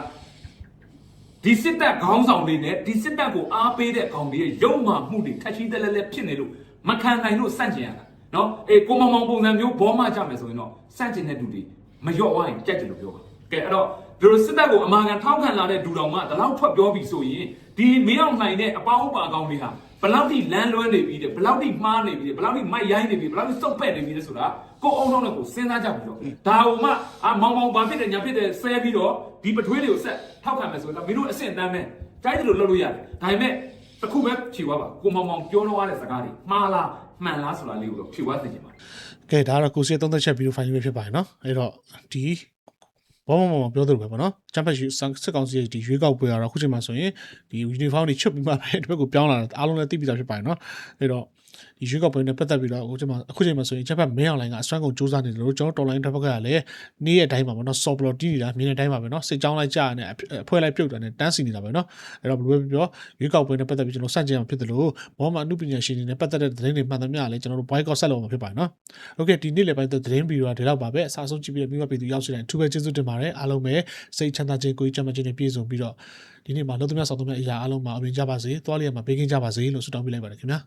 ဒီစစ်တပ်ခေါင်းဆောင်တွေနဲ့ဒီစစ်တပ်ကိုအားပေးတဲ့ကောင်တွေရဲ့ရုံမှမှုတွေထက်ရှိတဲ့လဲလဲဖြစ်နေလို့မခံနိုင်လို့စန့်ကျင်ရတာနော်အေးကိုမောင်မောင်ပုံစံမျိုးဘောမကြမယ်ဆိုရင်တော့စန့်ကျင်တဲ့လူတွေမလျော့ဝိုင်းကြက်တယ်လို့ပြောပါကဲအဲ့တော့ ဒီလိုစစ်တပ်ကိုအမာခံထောက်ခံလာတဲ့ဒူတော်မှဒီလောက်ထွက်ပြောပြီးဆိုရင်ဒီမင်းအောင်နိုင်တဲ့အပေါင်းအပါကောင်တွေဟာဘယ်လောက်ထိလမ်းလွဲနေပြီတဲ့ဘယ်လောက်ထိမှားနေပြီတဲ့ဘယ်လောက်ထိမိုက်ရိုင်းနေပြီဘယ်လောက်ထိစုပ်ပက်နေပြီလဲဆိုတာကိုအောင်တော့နဲ့ကိုစဉ်းစားကြပြီးတော့ဒါဟိုမှအာမောင်မောင်ဘာဖြစ်တယ်ညာဖြစ်တယ်ဆဲပြီးတော့ဒီပထွေးတွေကိုဆက်ထောက်ခံမယ်ဆိုတော့မင်းတို့အဆင့်တန်းမဲ့တိုင်းတယ်လို့လုပ်လို့ရတယ်ဒါပေမဲ့တစ်ခုပဲဖြေသွားပါကိုမောင်မောင်ပြောတော့ရတဲ့စကားတွေမှားလားမှန်လားဆိုတာလေးကိုတော့ဖြေသွားသိချင်ပါကဲဒါကတော့ကိုစီသုံးသက်ချက်ဗီဒီယိုဖိုင်လေးပဲဖြစ်ပါတယ်နော်အဲ့တော့ဒီ ဘောမမမပြောသလိုပဲပေါ့နော်ချမ်ပီယံရှစ်စစ်ကောင်စီရဲ့ဒီရွေးကောက်ပွဲကတော့အခုချိန်မှာဆိုရင်ဒီယူနီဖောင်းတွေချွတ်ပြီးမှပဲဒီဘက်ကိုပြောင်းလာတာအားလုံးလည်းသိပြီးသားဖြစ်ပါတယ်နော်အဲ့တော့ဒီရွေးကောက်ပွဲနဲ့ပတ်သက်ပြီးတော့အခုချိန်မှာအခုချိန်မှာဆိုရင်ချက်ဘက်မင်းအောင်လိုင်းကအစွမ်းကုန်စူးစမ်းနေတယ်လို့ကျွန်တော်တော်လိုင်းတစ်ဘက်ကလည်းနေ့ရက်တိုင်းပါပေါ့နော်ဆော့ဘလော့တီးနေတာမြင်တဲ့အတိုင်းပါပဲနော်စိတ်ကြောင်းလိုက်ကြာနေအဖွဲ့လိုက်ပြုတ်တာနဲ့တန်းစီနေတာပဲနော်အဲ့တော့ဘယ်လိုပဲပြောရွေးကောက်ပွဲနဲ့ပတ်သက်ပြီးကျွန်တော်စန့်ကျင်အောင်ဖြစ်တယ်လို့ဘောမအမှုပညာရှင်တွေနဲ့ပတ်သက်တဲ့သတင်းတွေမှန်သမျှလည်းကျွန်တော်တို့ boycott ဆက်လုပ်မှာဖြစ်ပါတယ်နော် โอเคဒီနေ့လည်းပိုင်းသတင်းဗီဒီယိုကဒီလောက်ပါပဲအစားဆုံးကြည့်ပြီးတော့မိဘပြည်သူရောက်စီတိုင်းအထူးပဲကျေးဇူးတင်ပါတယ် တယ်အားလုံးပဲစိတ်ချမ်းသာခြင်းကိုယ်ကြီးချမ်းသာခြင်းနဲ့ပြည့်စုံပြီးတော့ဒီနေ့မှာလုံးသမျှဆောင်သမျှအရာအားလုံးမှာအမြင်ကြပါစေသွားလျက်မှာဘေးကင်းကြပါစေလို့ဆုတောင်းပေးလိုက်ပါတယ်ခင်ဗျာ